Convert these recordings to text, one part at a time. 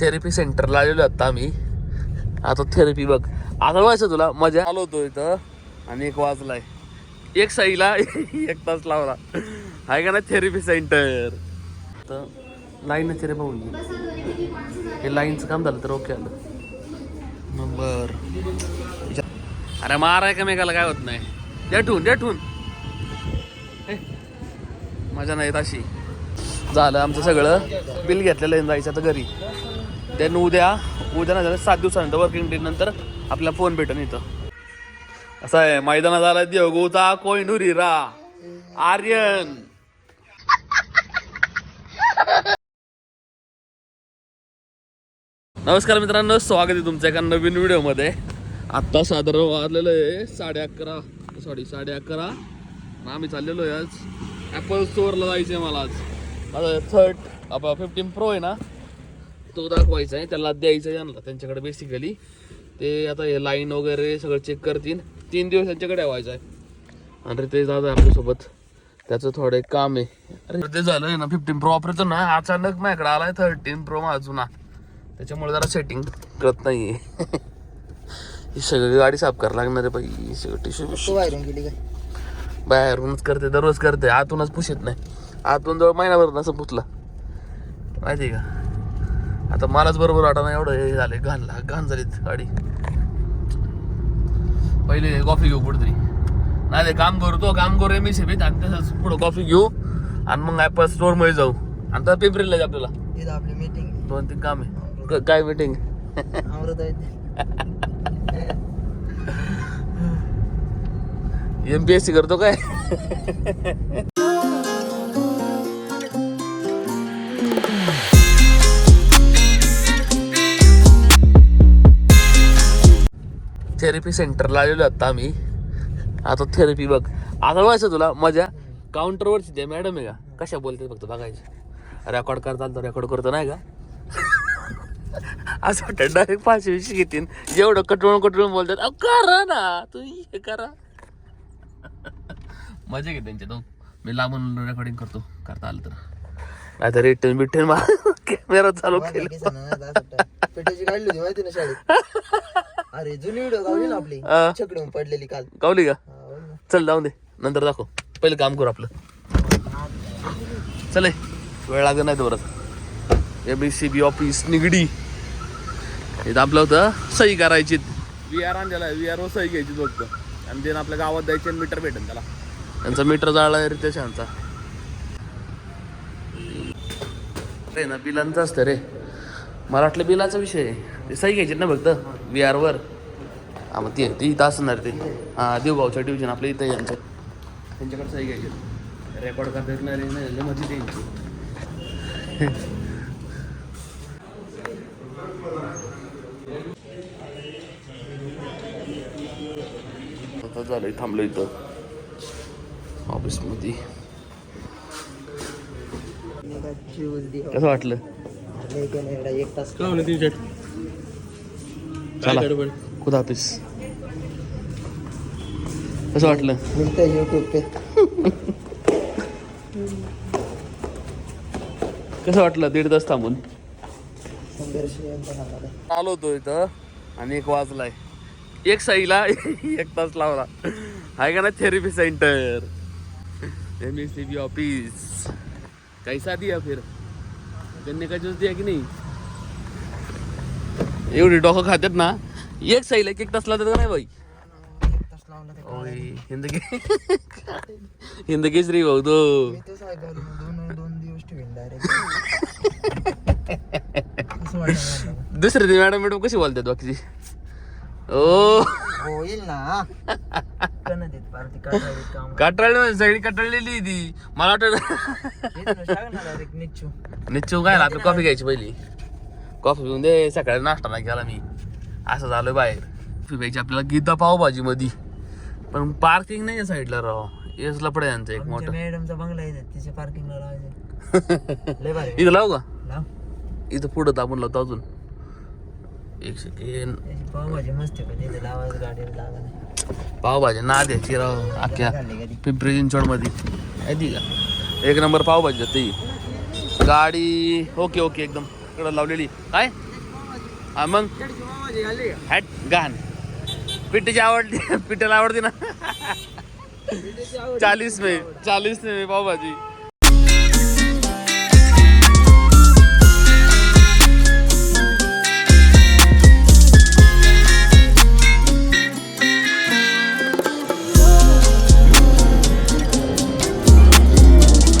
Therapy सेंटरला आलेलो आता आम्ही. आता थेरपी बघ. आता व्हायचं तुला मजा आलो होतो इथं आणि एक वाजलाय. एक साईला एक तास लावला. आहे का ना थेरपी सेंटर तर लाईन रे पाहून घे. हे लाईनचं काम झालं तर ओके आलं. नंबर अरे माराय का मेकाला काय होत नाही. देठून देठून हे, मजा नाही येत अशी. झालं आमचं सगळं. बिल घेतलेलं आहे जायचं आता घरी. देन उद्या उद्या नाही झालं सात दिवसानंतर वर्किंग डे नंतर आपला फोन भेटन इथं. असं आहे मैदानात आला देवगोचा कोयनुरी रा आर्यन. नमस्कार मित्रांनो स्वागत आहे तुमच्या एका नवीन व्हिडिओमध्ये. आत्ता साधारण वाजलेलं आहे साडे अकरा. सॉरी साडे अकरा. आम्ही चाललेलो आहे आज ॲपल स्टोअरला जायचं आहे मला आज. माझा थर्ड आपला फिफ्टीन प्रो आहे ना? तो दाखवायचा आहे. त्याला द्यायचं आहे त्यांना त्यांच्याकडे बेसिकली ते आता हे लाईन वगैरे सगळं चेक करतील. तीन दिवस त्यांच्याकडे व्हायचं आहे. आणि ते दादा आपल्यासोबत. त्याचं थोडं एक काम आहे. अरे ते झालं आहे ना फिफ्टीन प्रो वापरायचो ना अचानक माझ्याकडे आलाय थर्टीन प्रो माझा जुना त्याच्यामुळे जरा सेटिंग करत नाहीये. ही सगळी गाडी साफ करायला लागणार आहे बाई. सगळं टिश्यू बाहेरून गेली काय? बाहेरूनच करते दररोज करते. आतूनच पुसत नाही. आतून जवळ महिनाभर नसं पुसला. माहिती का? आता मलाच बरोबर वाटा एवढं हे झाले घाण घाण झालीत गाडी. पहिले कॉफी घेऊ कुठेतरी. नाही काम करू तो काम करू मी सेवेत आणि तसंच पुढं कॉफी घेऊ. आणि मग ॲपल स्टोअरमध्ये जाऊ. आणि तर पिंपरीला आपल्याला. इथं आपली मीटिंग दोन तीन काम. आहे काय मीटिंग अमृत आहे एम पी एस सी करतो काय? थेरपी सेंटरला आलेलो आता आम्ही. आता थेरपी बघ. आता व्हायचं तुला मजा. काउंटरवरची ते मॅडम आहे का? कशा बोलते फक्त बघायचे. रेकॉर्ड करता तर रेकॉर्ड करतो नाही का? असं वाटतं डायरेक्ट पाचशे वीस घेतील. जेवढं कटवून कटवून बोलतात अहो करा ना तू हे करा. मजा घे त्यांच्या तो. मी लांबून रेकॉर्डिंग करतो करता आलं तर. नाहीतर रिटर्न बिटर्न कॅमेरा चालू केला. काढली होती माहिती ना शाळेत? अरे जुनी व्हिडिओ गावली ना आपली. हा. छकडून पडलेली काल. गावली का? हा. चल जाऊन दे. नंतर दाखव. पहिले काम करू आपलं. चले वेळ लागत नाही परत M B C B office Nigdi. इथं आपलं होतं सही करायची. व्ही आर आणलेला व्ही आर सही घ्यायची फक्त आणि ते आपल्या गावात द्यायचे मीटर भेटेल त्याला. त्यांचा मीटर जाळला रितेश यांचा रे ना बिलांचं असतं रे. मला वाटलं बिलाचा विषय आहे. ते सही घ्यायची ना फक्त? व्ही आरवर हा मग ते ते इथं असणार ते. हां देवगावच्या डिव्हिजन आपल्या इथं यांचं. त्यांच्याकडे सही घ्यायची. रेकॉर्ड करता येत नाही मजा त्यांची आता झालंय थांबलो इथं. ऑफिसमध्ये. कसं वाटलं? एक तास चला खुदा हाफिज. कसं वाटलं? मिळतं युट्यूब पे कसं वाटलं? दीड तास थांबून. आलो होतो इथं आणि एक वाजलाय. एक साईला एक तास लावला. आहे का ना therapy centre M S C B office कैसा दिया फिर. त्यांनी का दिया की नाही? एवढी डोकं खात्यात ना एक साईला एक एक तास लावतात का नाही बाई? एक तास लावला ते ओय. हिंदगी हिंदगी श्री भाऊ तो. दुसरे ते मॅडम मॅडम कशी बोलतात बाकीची? ओ. होईल ना. कन देत पार्टी काढावी काम. कटाळली सगळी कटाळलेली ती. मला वाटत निश्चित काय ना आपली कॉफी घ्यायची पहिली. कॉफी घेऊन दे सकाळी नाश्ता नाही केला मी. असं झालं बाहेर. कॉफी प्यायची आपल्याला गीता पावभाजी मध्ये पण पार्किंग नाही आहे साईडला राव. येस लपडे यांचं एक मोठं. मॅडमचा बंगला आहे तिच्या पार्किंगला लावायचं. इथं लावू का? इथं पुढं दाबून लावतो अजून. एक सेकंड पावभाजी मस्त आहे तिथे पावभाजी ना द्यायची राव अख्ख्या पिंपरी चिंचवडमध्ये माहिती का? एक नंबर पावभाजी जाते गाडी ओके ओके एकदम. कडे लावलेली. काय? हा मग? हॅट घाण पिठीची आवडली. पिठाला आवडते ना? चालीस मे चालीस मे पावभाजी.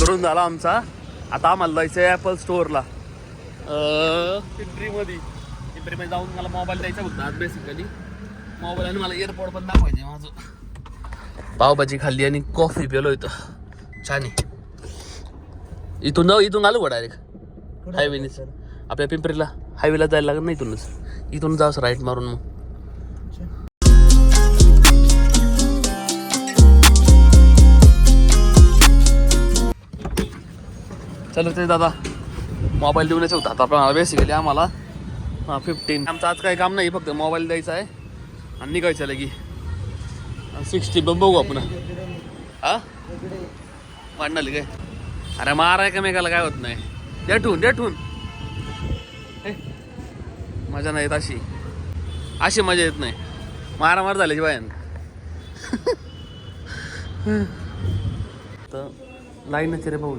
करून झाला आमचा. आता आम्हाला जायचं आहे ॲपल स्टोअरला पिंपरीमध्ये पिंपरीमध्ये जाऊन मला मोबाईल द्यायचा फक्त आज बेसिकली मोबाईल आणि मला एअरपोर्ट पण दाखवायचे माझं. पावभाजी खाल्ली आणि कॉफी पिलो इथं. छान आहे. इथून जाऊ इथून आलो डायरेक्ट हायवेनीच आपल्या पिंपरीला. हायवेला जायला लागत नाही इथूनच. इथून जाऊस राईट मारून मग. चलो ते दादा. मोबाईल देऊन यायचं आता आपल्याला बेसिकली आम्हाला हां फिफ्टीन आमचं आज काही काम नाही फक्त मोबाईल द्यायचा आहे आणि निघायचं लगी. सिक्स्टी पण बघू आपण. हा? वाढणार काय? अरे मारा एकमेकाला काय होत नाही. देठून देठून. हे, मजा नाही येत अशी. अशी मजा येत नाही. मारामार झाल्याची बायान. तर लाईनच रे भाऊ.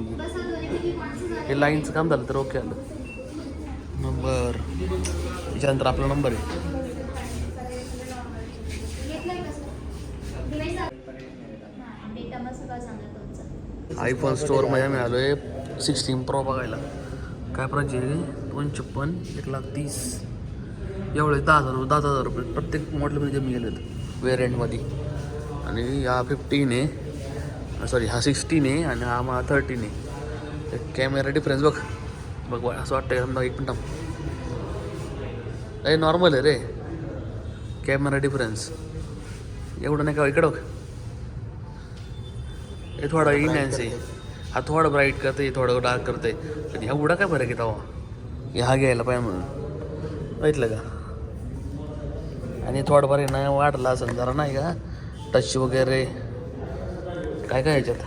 हे लाईनचं काम झालं तर ओके आलं. नंबर. त्याच्यानंतर आपला नंबर आहे. आयफोन स्टोअरमध्ये आयफोन स्टोअरमध्ये मिळालोय सिक्स्टीन प्रो बघायला. काय प्राईज आहे? दोन छप्पन एक लाख तीस. एवढे दहा हजार दहा हजार रुपये. प्रत्येक मॉडेलमध्ये मी आहेत वेरियंटमध्ये आणि या फिफ्टीन आहे. सॉरी हा सिक्स्टीन आहे आणि हा मा थर्टीन आहे. कॅमेरा डिफरन्स बघ. बघ बघ, असं वाटतं समजा एक मिनिट अरे नॉर्मल आहे रे. कॅमेरा डिफरन्स एवढं नाही का इकडं बघ. हे थोडा इनहॅन्स आहे. हा थोडं ब्राईट करते थोडं डार्क करते पण एवढा काय फरक तेव्हा? हे हा घ्यायला पाहिजे म्हणून. बघितलं का? आणि थोडंफार ना वाढला असेल जरा नाही का? टच वगैरे. काय काय ह्याच्यात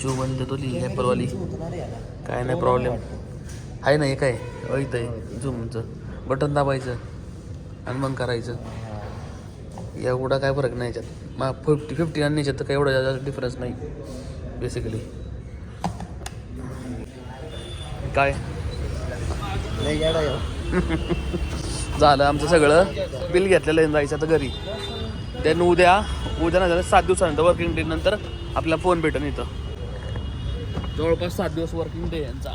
चू बंद तो लिही ॲपलवाली काय नाही प्रॉब्लेम आहे ना हे काय? ऐत आहे झूमचं. बटन दाबायचं आणि मग करायचं. एवढा काय फरक नाही याच्यात. मग फिफ्टी फिफ्टी आणि याच्यात तर काही एवढा जास्त डिफरन्स नाही बेसिकली काय? हो. झालं आमचं सगळं. बिल घेतलेलं आहे जायचं आता घरी. त्यानं उद्या उद्या नाही झालं सात दिवसानंतर वर्किंग डे नंतर आपला फोन भेटेन इथं. जवळपास सात दिवस वर्किंग डे यांचा.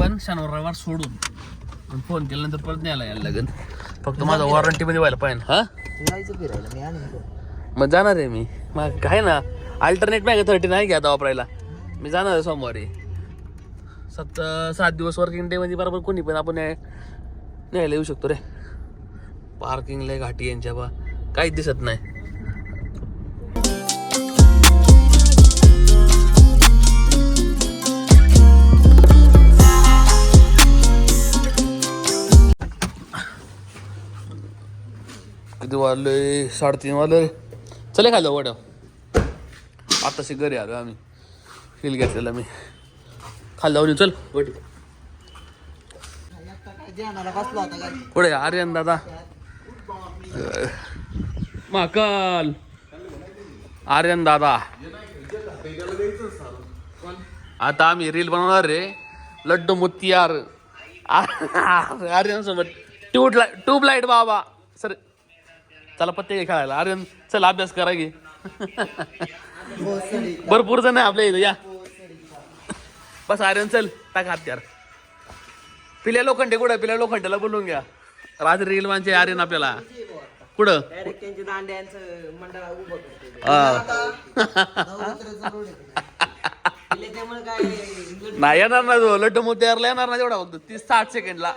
पण शनिवार रविवार सोडून. पण फोन केल्यानंतर परत न्यायला यायला लागेल. फक्त माझा वॉरंटीमध्ये व्हायला पाहिजे. हा. मग जाणार आहे मी. मग काय ना अल्टरनेट मॅग थर्टी नाही घ्या आता वापरायला. मी जाणार आहे सोमवारी. सात सात दिवस वर्किंग डे मध्ये बरोबर कोणी पण आपण न्याय- न्यायला येऊ शकतो रे. पार्किंगला घाटी यांच्या बा काहीच दिसत नाही. किती वाजले? साडेतीन वाजले. चले खायला वड्या आताशी घरी आलो आम्ही. फील घेतलेला मी. खाली जाऊन येऊ, चल. वडी. आता काय ध्यानाला बसला होता का पुढे आर्यन दादा. महाकाल आर्यन दादा. आता आम्ही रील बनवणार रे. लड्डू मुत्तियार. आर्यन सोबत ट्यूब लाइट ट्यूब लाइट बाबा. सर चला पत्ते खेळायला. आर्यन चल अभ्यास करा की. भरपूर जण आहे आपल्या इथं या. बस आर्यन चल टाका हत्यार पिल्या लोखंडे कुठं? पिल्या लोखंडेला बोलून घ्या. राज रील म्हणजे आर्यन आपल्याला. कुठं? त्यांच्या दांड्यांचं मंडळ उभं करते हा. त्यामुळे काय नाही येणार ना तो. लड्डू मोत्यारला येणार ना तेवढा फक्त. तीस साठ सेकंडला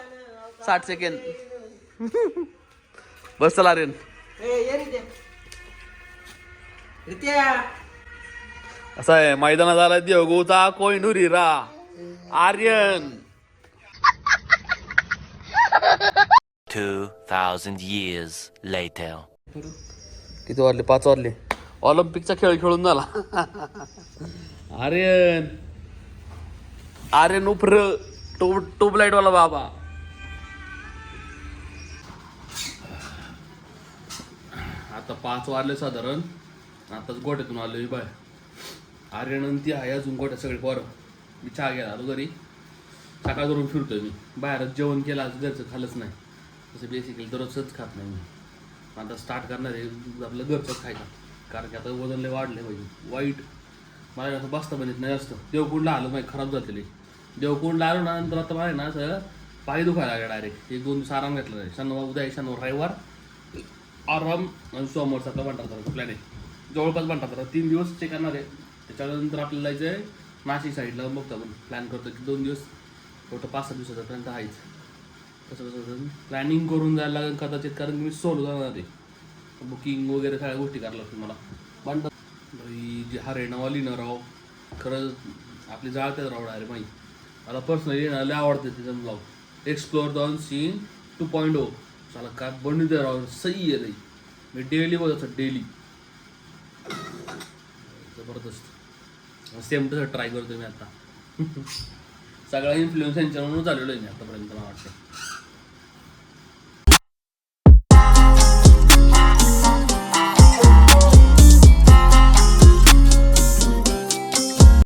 साठ सेकंड बस चला आर्यन रित्या. असं आहे मैदानात आला देवगोचा कोयनुरी रा आर्यन. 2,000 years later. किती वाजले? पाच वाजले. ऑलिम्पिकचा खेळ खेळून झाला. आर्यन. आर्यन उफर लाइट वाला बाबा. आता पाच वाजले साधारण. आताच गोट्यातून आलो मी बाय आर्यन ती आहे अजून गोट्या सगळे पोरं. मी चहा घ्यायला आलो घरी. सकाळ करून फिरतोय मी. बाहेरच जेवण केलं आज घरचं खाल्लंच नाही. तसं बेसिकली दररोजच खात नाही मी. आता स्टार्ट करणार आहे आपलं घरचंच खायचं. कारण की आता वजन लय वाढले पाहिजे वाईट मला असं बसता पण येत नाही जास्त. देवकुंडला आलो माहिती खराब झालेली देवकुंडला आलो ना नंतर आता मला ना असं पाय दुखायला लागला डायरेक्ट एक दोन दिवस आराम घेतला नाही. शनिवार उद्या आहे, शनिवार रविवार. आराम आणि सोमवारचा आपला म्हणतात प्लॅन आहे. जवळपास म्हणतात तीन दिवस चेक करणार आहे. त्याच्यानंतर आपल्याला जायचं आहे नाशिक साईडला बघतो आपण. प्लॅन करतो की दोन दिवस कुठं पाच सहा दिवसाचा पर्यंत आहेच कसं प्लॅनिंग करून जायला लागेल कदाचित कारण मी सोलो जाणार आहे. बुकिंग वगैरे सगळ्या गोष्टी करायला लागतील मला. पण बाई जी हा रेणावाली ना राव खरंच आपली जाळते राव अरे माही मला पर्सनली येणार लय आवडते तिथं blog explore दॉन scene two point O चला काय बनवते राव सही आहे लई मी डेली बघत डेली जबरदस्त. सेम तसं ट्राय करतो मी आता. सगळा इन्फ्लुएन्स यांच्यावरून चाललेलो आहे मी आतापर्यंत मला वाटतं.